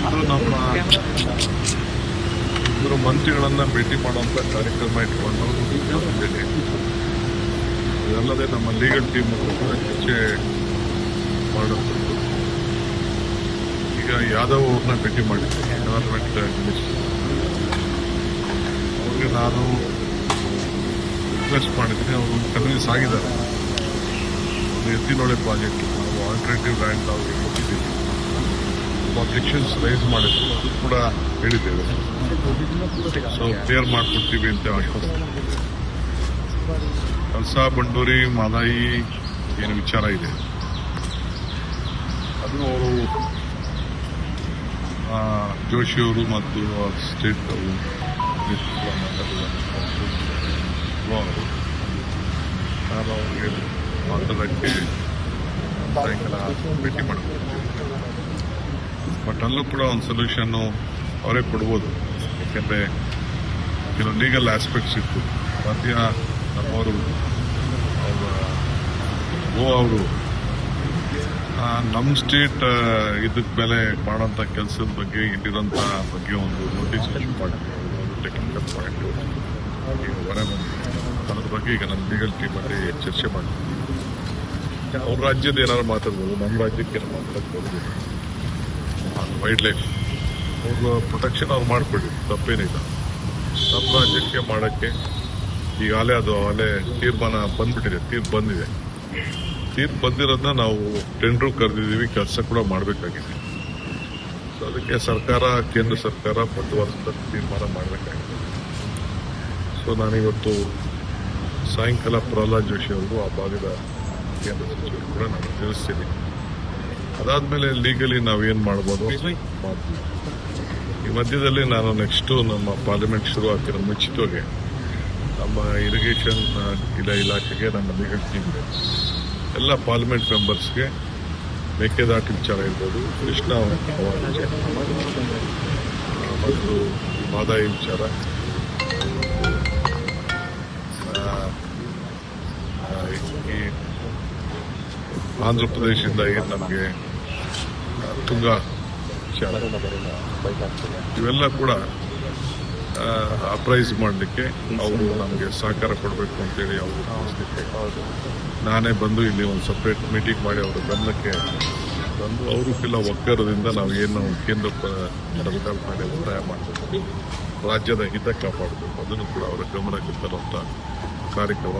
ಇದು ನಮ್ಮ ಇಬ್ಬರು ಮಂತ್ರಿಗಳನ್ನು ಭೇಟಿ ಮಾಡುವಂಥ ಕಾರ್ಯಕ್ರಮ ಇಟ್ಕೊಂಡು ಇದಲ್ಲದೆ ನಮ್ಮ ಲೀಗಲ್ ಟೀಮ್ ಕೂಡ ಚರ್ಚೆ ಮಾಡುವಂಥದ್ದು ಈಗ ಯಾದವ್ ಅವ್ರನ್ನ ಭೇಟಿ ಮಾಡಿದ್ದೆ ಎನ್ವೈರ್ಮೆಂಟ್ ಮಿನಿಸ್ಟರ್ ಅವ್ರಿಗೆ ನಾನು ರಿಕ್ವೆಸ್ಟ್ ಮಾಡಿದ್ದೀನಿ. ಅವರು ಕನ್ವಿನ್ಸ್ ಆಗಿದ್ದಾರೆ. ಎತ್ತಿನೊಳೆ ಪ್ರಾಜೆಕ್ಟ್ ನಾವು ಆಲ್ಟರ್ನೇಟಿವ್ ಲ್ಯಾಂಡ್ ಅವ್ರಿಗೆ ಕೊಟ್ಟಿದ್ದೀವಿ. ಅಬ್ಜೆಕ್ಷನ್ಸ್ ರೈಸ್ ಮಾಡಿದ್ರು. ಅದು ಕೂಡ ಹೇಳಿದ್ದೇವೆ. ಸೊ ಕ್ಲಿಯರ್ ಮಾಡಿಕೊಡ್ತೀವಿ ಅಂತ ಕಲ್ಸಾ, ಬಂಡೂರಿ, ಮಾದಾಯಿ ಏನು ವಿಚಾರ ಇದೆ? ಅದು ಅವರು ಜೋಶಿಯವರು ಮತ್ತು ಸ್ಟೇಟ್ ಅವರು ಅವರು ನಾನು ಸಾಯಂಕಾಲ ಭೇಟಿ ಮಾಡಬೇಕು ಬಟ್ ಅಲ್ಲೂ ಕೂಡ ಒಂದು ಸೊಲ್ಯೂಷನ್ನು ಅವರೇ ಕೊಡ್ಬೋದು. ಯಾಕೆಂದರೆ ಕೆಲವು ಲೀಗಲ್ ಆಸ್ಪೆಕ್ಟ್ಸ್ ಇತ್ತು. ಮಧ್ಯ ನಮ್ಮವರು, ಅವರ ಗೋ ಅವರು ನಮ್ಮ ಸ್ಟೇಟ್ ಇದಕ್ಕೆ ಮೇಲೆ ಮಾಡೋಂಥ ಕೆಲಸದ ಬಗ್ಗೆ ಇಲ್ಲಿರೋಂಥ ಬಗ್ಗೆ ಒಂದು ನೋಟಿಸ್ ಇಶ್ಯೂ ಮಾಡಿದ್ರು. ಟೆಕ್ನಿಕಲ್ ಪಾಯಿಂಟ್ ಈಗ ಹೊರ ಅದ್ರ ಬಗ್ಗೆ ಈಗ ನಮ್ಮ ಲೀಗಲ್ ಟೀಮಲ್ಲಿ ಚರ್ಚೆ ಮಾಡ್ತೀವಿ. ಅವ್ರ ರಾಜ್ಯದ ಏನಾದ್ರು ಮಾತಾಡ್ಬೋದು, ನಮ್ಮ ರಾಜ್ಯಕ್ಕೆ ಏನು ಮಾತಾಡಕ್ಕೆ ಬರೋದಿಲ್ಲ ವೈಲ್ಡ್ ಲೈಫ್ ಅವ್ರ ಪ್ರೊಟೆಕ್ಷನ್ ಅವ್ರು ಮಾಡಿಕೊಡಿ ತಪ್ಪೇನಿಲ್ಲ. ನಮ್ಮ ರಾಜ್ಯಕ್ಕೆ ಮಾಡೋಕ್ಕೆ ಈಗಾಗಲೇ ಅದು ಅಲ್ಲೇ ತೀರ್ಮಾನ ಬಂದ್ಬಿಟ್ಟಿದೆ, ತೀರ್ಪು ಬಂದಿದೆ. ತೀರ್ಪು ಬಂದಿರೋದನ್ನ ನಾವು ಟೆಂಡ್ರು ಕರೆದಿದ್ದೀವಿ, ಕೆಲಸ ಕೂಡ ಮಾಡಬೇಕಾಗಿದೆ. ಸೊ ಅದಕ್ಕೆ ಸರ್ಕಾರ, ಕೇಂದ್ರ ಸರ್ಕಾರ ಬದ್ಧವಾದಂಥ ತೀರ್ಮಾನ ಮಾಡಬೇಕಾಗಿದೆ. ಸೊ ನಾನಿವತ್ತು ಸಾಯಂಕಾಲ ಪ್ರಹ್ಲಾದ್ ಜೋಶಿ ಅವರು ಆ ಭಾಗದ ಕೇಂದ್ರ ಸಚಿವರು ಕೂಡ ನಾನು ತಿಳಿಸ್ತೀನಿ. ಅದಾದ್ಮೇಲೆ ಲೀಗಲಿ ನಾವೇನ್ ಮಾಡ್ತೀವಿ ಈ ಮಧ್ಯದಲ್ಲಿ ನಾನು ನೆಕ್ಸ್ಟ್ ನಮ್ಮ ಪಾರ್ಲಿಮೆಂಟ್ ಶುರು ಆಗ್ತಿರೋ ಮುಂಚಿತವಾಗಿ ನಮ್ಮ ಇರಿಗೇಷನ್ ಇಲ್ಲ ಇಲಾಖೆಗೆ ನಮ್ಮ ಲೀಗಲ್ ಟೀಮ್ ಎಲ್ಲ ಪಾರ್ಲಿಮೆಂಟ್ ಮೆಂಬರ್ಸ್ಗೆ ಮೇಕೆದಾಟು ವಿಚಾರ ಇರ್ಬೋದು, ಕೃಷ್ಣ ಮತ್ತು ಮಾದಾಯಿ ವಿಚಾರ. ಆಂಧ್ರ ಪ್ರದೇಶದಿಂದ ಏನು ನಮಗೆ ತುಂಗ. ಇವೆಲ್ಲ ಕೂಡ ಅಪ್ರೈಸ್ ಮಾಡಲಿಕ್ಕೆ ಅವರು ನಮಗೆ ಸಹಕಾರ ಕೊಡಬೇಕು ಅಂತೇಳಿ ಅವರು ನಾನೇ ಬಂದು ಇಲ್ಲಿ ಒಂದು ಸಪ್ರೇಟ್ ಮೀಟಿಂಗ್ ಮಾಡಿ ಅವರ ಗಮನಕ್ಕೆ ಬಂದು ಅವರು ಕೆಲ ಒಕ್ಕರದಿಂದ ನಾವು ಏನು ಕೇಂದ್ರ ಸರ್ಕಾರ ಮೇಲೆ ಒತ್ತಾಯ ಮಾಡಬೇಕು. ರಾಜ್ಯದ ಹಿತ ಕಾಪಾಡಬೇಕು. ಅದನ್ನು ಕೂಡ ಅವರ ಗಮನಕ್ಕೆ ತರುವಂಥ ಕಾರ್ಯಕ್ರಮ